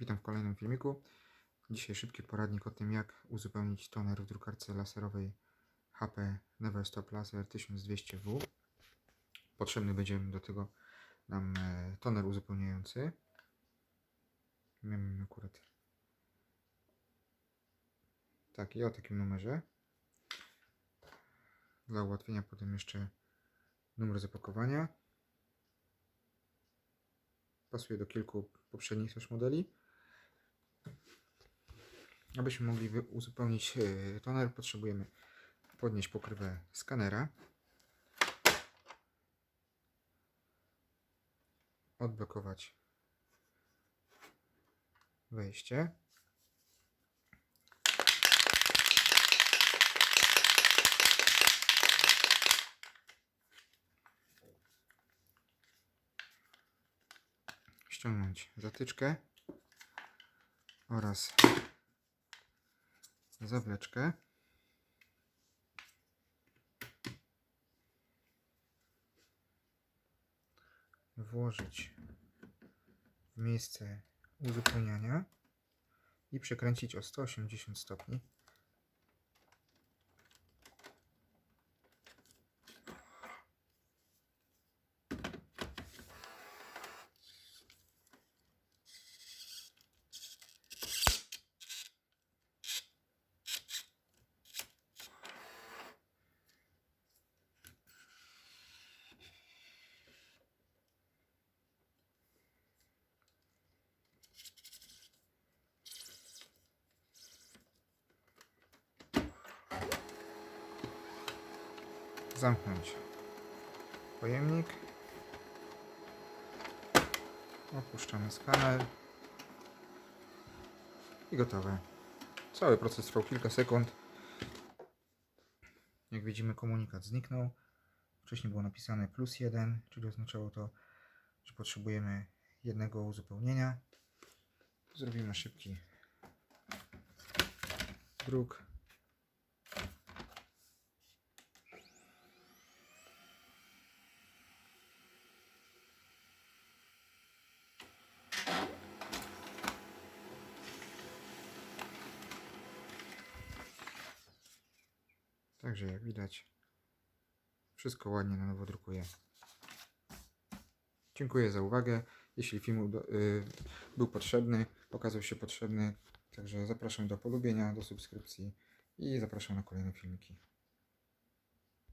Witam w kolejnym filmiku. Dzisiaj szybki poradnik o tym, jak uzupełnić toner w drukarce laserowej HP Neverstop Laser 1200W. Potrzebny będzie do tego nam e, toner uzupełniający. Mamy akurat taki o takim numerze. Dla ułatwienia potem jeszcze numer zapakowania. Pasuje do kilku poprzednich też modeli. Abyśmy mogli uzupełnić e, toner, potrzebujemy podnieść pokrywę skanera, odblokować wejście. Ściągnąć zatyczkę oraz zawleczkę. Włożyć w miejsce uzupełniania i przekręcić o 180 stopni. Zamknąć pojemnik. Opuszczamy skaner. I gotowe. Cały proces trwał kilka sekund. Jak widzimy komunikat zniknął. Wcześniej było napisane plus jeden, czyli oznaczało to, że potrzebujemy jednego uzupełnienia. Zrobimy szybki druk. Także jak widać, wszystko ładnie na nowo drukuje. Dziękuję za uwagę. Jeśli film y, był potrzebny, okazał się potrzebny, także zapraszam do polubienia, do subskrypcji i zapraszam na kolejne filmiki.